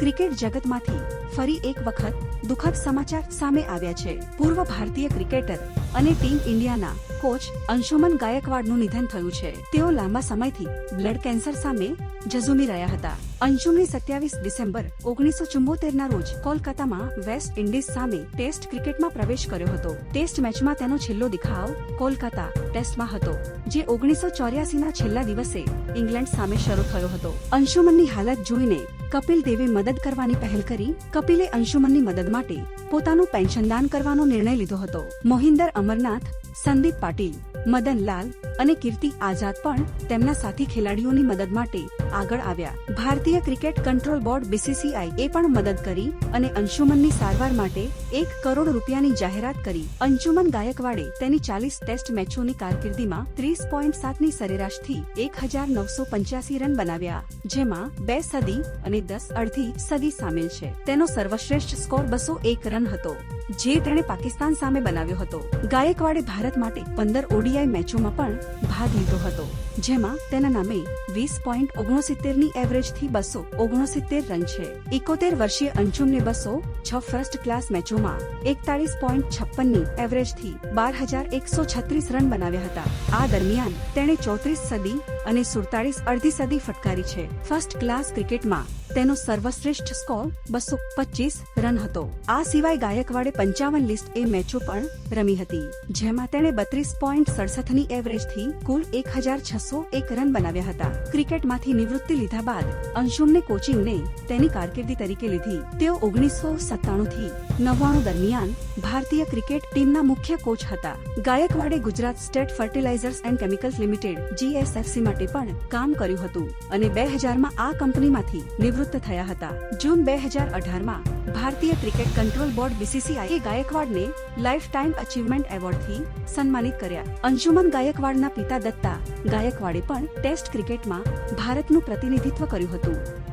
Cricket જગતમાંથી ફરી એક વખત દુઃખદ સમાચાર સામે આવ્યા છે. પૂર્વ ભારતીય ક્રિકેટર અને ટીમ ઇન્ડિયાના કોચ અંશુમન ગાયકવાડનું નિધન થયું છે. તેઓ લાંબા સમયથી બ્લડ કેન્સર સામે જઝુમી રહ્યા હતા. અંશુમની સત્યાવીસ ડિસેમ્બર ઓગણીસો ચુમ્બોતેર ના રોજ કોલકાતામાં વેસ્ટ ઇન્ડિઝ સામે ટેસ્ટ ક્રિકેટમાં પ્રવેશ કર્યો હતો. ટેસ્ટ મેચમાં તેનો છેલ્લો દેખાવ કોલકાતા ટેસ્ટમાં હતો, જે ઓગણીસો ચોર્યાસી ના છેલ્લા દિવસે ઇંગ્લેન્ડ સામે શરૂ થયો હતો. અંશુમનની હાલત જોઈને કપિલ દેવે મદદ કરવાની પહેલ કરી. કપિલે અંશુમનની મદદ માટે પોતાનું પેન્શનદાન કરવાનો નિર્ણય લીધો હતો. મોહિન્દર અમરનાથ, સંદીપ પાટીલ મદનલાલ અને કીર્તિ આઝાદ પણ તેમના સાથી ખેલાડીઓની મદદ માટે આગળ આવ્યા. ભારતીય ક્રિકેટ કંટ્રોલ બોર્ડ બીસીસીઆઈ એ પણ મદદ કરી અને અંશુમનની સારવાર માટે એક કરોડ રૂપિયાની જાહેરાત કરી. અંશુમન ગાયકવાડે તેની ચાલીસ ટેસ્ટ મેચોની કારકિર્દીમાં ત્રીસ પોઈન્ટ સાતની સરેરાશથી એક હજાર નવસો પંચ્યાસી રન બનાવ્યા, જેમાં બે સદી અને દસ અડધી સદી સામેલ છે. તેનો સર્વશ્રેષ્ઠ સ્કોર બસો એક રન હતો. જે તેણે પાકિસ્તાન સામે બનાવ્યો હતો. ગાયકવાડે ભારત માટે પંદર ઓડીઆઈ મેચોમાં પણ ભાગ લીધો હતો, જેમાં તેના નામે વીસ પોઈન્ટ ઓગણસિત્તેરની એવરેજથી બસો ઓગણસિત્તેર રન છે. એકોતેર વર્ષીય અંજુમને બસો છ ફર્સ્ટ ક્લાસ મેચોમાં એકતાળીસ પોઈન્ટ છપ્પનની એવરેજથી બાર હજાર એકસો છત્રીસ રન બનાવ્યા હતા. આ દરમિયાન તેણે ચોત્રીસ સદી અને સુડતાળીસ અડધી સદી ફટકારી છે. ફર્સ્ટ ક્લાસ ક્રિકેટમાં તેનો સર્વશ્રેષ્ઠ સ્કોર બસો પચીસ રન હતો. આ સિવાય ગાયકવાડે પંચાવન લિસ્ટ એ મેચો પણ રમી હતી, જેમાં તેણે બત્રીસ પોઈન્ટ સડસઠની એવરેજથી કુલ એક હજાર છસો એક રન બનાવ્યા હતા. ક્રિકેટમાંથી નિવૃત્તિ લીધા બાદ અંશુમને કોચિંગને તેની કારકિર્દી તરીકે લીધી. તેઓ ઓગણીસો સત્તાણું થી નવ્વાણું દરમિયાન ભારતીય ક્રિકેટ ટીમના મુખ્ય કોચ હતા. ગાયકવાડે Gujarat state fertilizers and chemicals limited GSFC માટે પણ કામ કર્યું હતું અને બે હજારમાં આ કંપનીમાંથી નિવૃત્ત થયા હતા. જૂન બે હજાર અઢારમાં ભારતીય ક્રિકેટ કંટ્રોલ બોર્ડ બીસીસીઆઈ એ ગાયકવાડને લાઇફ ટાઈમ અચીવમેન્ટ એવોર્ડથી સન્માનિત કર્યા. અંશુમન ગાયકવાડના પિતા દત્તા ગાયકવાડે પણ ટેસ્ટ ક્રિકેટમાં ભારતનું પ્રતિનિધિત્વ કર્યું હતું.